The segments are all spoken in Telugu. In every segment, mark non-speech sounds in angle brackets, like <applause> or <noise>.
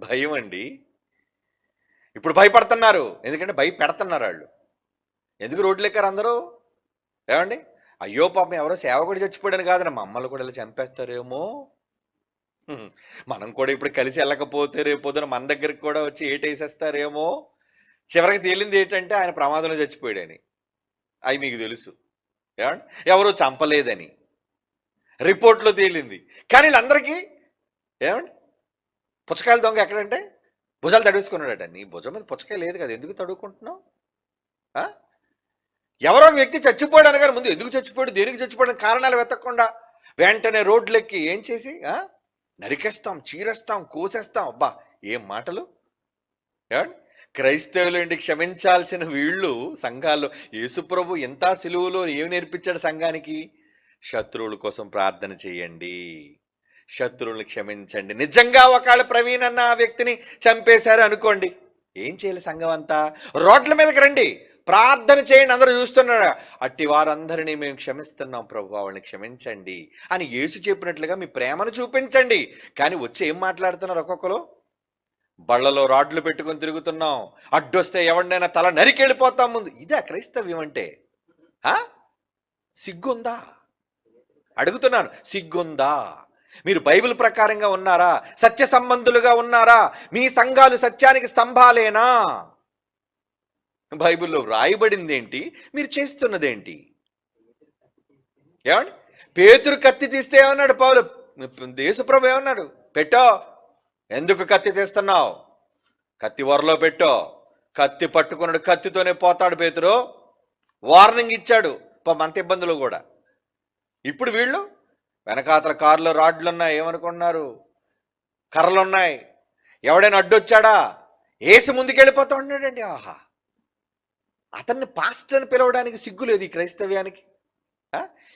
భయం అండి ఇప్పుడు భయపడుతున్నారు. ఎందుకంటే భయపెడుతున్నారు వాళ్ళు. ఎందుకు రోడ్లు ఎక్కారు అందరూ? ఏమండి? అయ్యో పాపం ఎవరో సేవకుడు చచ్చిపోయాడని కాదని మమ్మల్ని కూడా ఇలా చంపేస్తారేమో? మనం కూడా ఇప్పుడు కలిసి వెళ్ళకపోతే రేపు పొద్దున మన దగ్గరికి కూడా వచ్చి ఏటేసేస్తారేమో చివరికి తేలింది ఏంటంటే ఆయన ప్రమాదంలో చచ్చిపోయాడని. అవి మీకు తెలుసు. ఏమండి? ఎవరో చంపలేదని. రిపోర్ట్లో తేలింది. కానీ వీళ్ళందరికీ ఏమండి? పుచ్చకాయల దొంగ ఎక్కడంటే? భుజాలు తడుచుకున్నాడట నీ భుజం మీద పుచ్చకాయ లేదు కదా ఎందుకు తడుకుంటున్నావు ఆ? ఎవరో ఒక వ్యక్తి చచ్చిపోయాడు అనగానే ముందు ఎందుకు చచ్చిపోయాడు దేనికి చచ్చిపోయాడు కారణాలు వెతకకుండా వెంటనే రోడ్లెక్కి ఏం చేసి ఆ? నరికేస్తాం చీరేస్తాం కోసేస్తాం. అబ్బా ఏం మాటలు? క్రైస్తవులు క్రైస్తవులండి క్షమించాల్సిన వీళ్ళు సంఘాల్లో యేసుప్రభు ఎంత సిలువలో ఏమి నేర్పించాడు సంఘానికి? శత్రువుల కోసం ప్రార్థన చేయండి. శత్రువులు క్షమించండి. నిజంగా ఒకళ్ళు ప్రవీణ్ అన్న ఆ వ్యక్తిని చంపేశారు అనుకోండి ఏం చేయాలి సంఘం అంతా? రోడ్ల మీదకి రండి. ప్రార్థన చేయండి అందరూ చూస్తున్నారు. అట్టి వారందరినీ మేము క్షమిస్తున్నాం ప్రభు వాళ్ళని క్షమించండి అని యేసు చెప్పినట్లుగా మీ ప్రేమను చూపించండి. కానీ వచ్చి ఏం మాట్లాడుతున్నారు ఒక్కొక్కరు? బళ్ళలో రాడ్లు పెట్టుకొని తిరుగుతున్నాం. అడ్డొస్తే ఎవరినైనా తల నరికెళ్ళిపోతాం ముందు. ఇదే క్రైస్తవ్యం అంటే. ఆ? సిగ్గుందా? అడుగుతున్నాను. సిగ్గుందా? మీరు బైబిల్ ప్రకారంగా ఉన్నారా? సత్య సంబంధులుగా ఉన్నారా? మీ సంఘాలు సత్యానికి స్తంభాలేనా? బైబిల్లో వ్రాయబడింది ఏంటి మీరు చేస్తున్నదేంటి? ఏమండి? పేతురు కత్తి తీస్తే ఏమన్నాడు పౌలు? దేశప్రభు ఏమన్నాడు? పెట్టో. ఎందుకు కత్తి తీస్తున్నావు? కత్తి వరలో పెట్టో. కత్తి పట్టుకున్నాడు కత్తితోనే పోతాడు పేతురు. వార్నింగ్ ఇచ్చాడు. పాపం అంత ఇబ్బందులు కూడా. ఇప్పుడు వీళ్ళు వెనకాతల కారులో రాడ్లున్నాయి ఏమనుకున్నారు? కర్రలున్నాయి. ఎవడైనా అడ్డొచ్చాడా? ఏసు ముందుకెళ్ళిపోతా ఉన్నాడండి. ఆహా! అతన్ని పాస్టర్ అని పిలవడానికి సిగ్గు లేదు ఈ క్రైస్తవ్యానికి.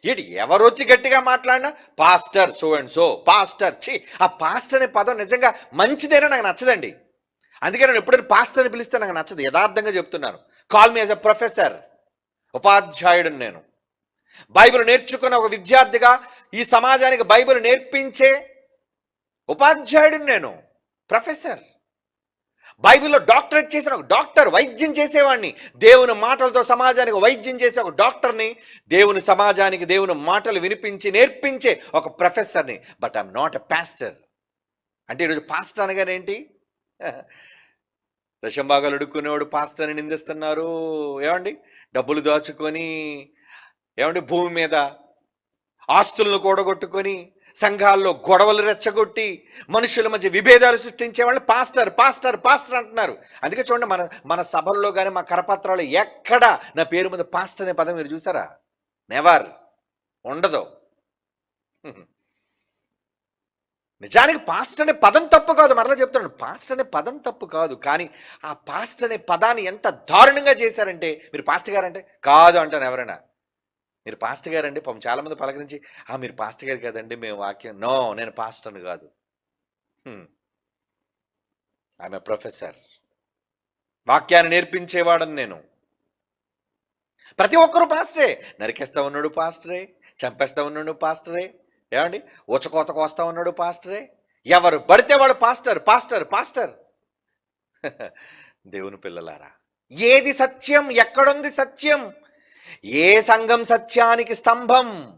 ఏడు ఎవరొచ్చి ఎవరు వచ్చి గట్టిగా మాట్లాడినా pastor so and so pastor ఛీ! ఆ పాస్టర్ అనే పదం నిజంగా మంచిదేనా నాకు నచ్చదండి. అందుకే నేను ఎప్పుడైనా పాస్టర్ అని పిలిస్తే నాకు నచ్చదు. యథార్థంగా చెప్తున్నాను. Call me as a professor ఉపాధ్యాయుడు నేను. బైబిల్ నేర్చుకున్న ఒక విద్యార్థిగా ఈ సమాజానికి బైబిల్ నేర్పించే ఉపాధ్యాయుడిని నేను ప్రొఫెసర్. బైబిల్లో డాక్టరేట్ చేసిన ఒక డాక్టర్ వైద్యం చేసేవాడిని దేవుని మాటలతో సమాజానికి వైద్యం చేసే ఒక డాక్టర్ని దేవుని సమాజానికి దేవుని మాటలు వినిపించి నేర్పించే ఒక ప్రొఫెసర్ని. But I'm not a pastor. అంటే ఈరోజు పాస్టర్ అనగానే ఏంటి? దశంభాగాలు అడుక్కునేవాడు పాస్టర్ అని నిందిస్తున్నారు. ఏమండి? డబ్బులు దాచుకొని ఏమండి? భూమి మీద ఆస్తులను కూడగొట్టుకొని సంఘాల్లో గొడవలు రెచ్చగొట్టి మనుషుల మధ్య విభేదాలు సృష్టించే వాళ్ళు పాస్టర్ పాస్టర్ పాస్టర్ అంటున్నారు. అందుకే చూడండి మన మన సభల్లో కానీ మా కరపత్రాలు ఎక్కడ నా పేరు మీద పాస్టర్ అనే పదం మీరు చూసారా? నెవర్ ఉండదు. నిజానికి పాస్ట్ అనే పదం తప్పు కాదు మరలా చెప్తున్నాను. పాస్ట్ అనే పదం తప్పు కాదు కానీ ఆ పాస్ట్ అనే పదాన్ని ఎంత దారుణంగా చేశారంటే మీరు పాస్ట్ గారంటే కాదు అంటాను ఎవరైనా. మీరు పాస్ట్ గారండి. పాపం చాలా మంది పలకరించి ఆ మీరు పాస్ట్ గారు కదండి మేము వాక్యం నో నేను పాస్టర్ని కాదు. ఆమె ప్రొఫెసర్. వాక్యాన్ని నేర్పించేవాడని నేను. ప్రతి ఒక్కరు పాస్టరే. నరికేస్తా ఉన్నాడు పాస్టరే చంపేస్తా ఉన్నాడు పాస్టరే. ఏమండి? ఉచకోత కోస్తా ఉన్నాడు పాస్టరే. ఎవరు పడితే వాడు పాస్టర్ పాస్టర్ పాస్టర్. <laughs> దేవుని పిల్లలారా ఏది సత్యం ఎక్కడుంది సత్యం? ఏ సంఘం సత్యానికి స్తంభం?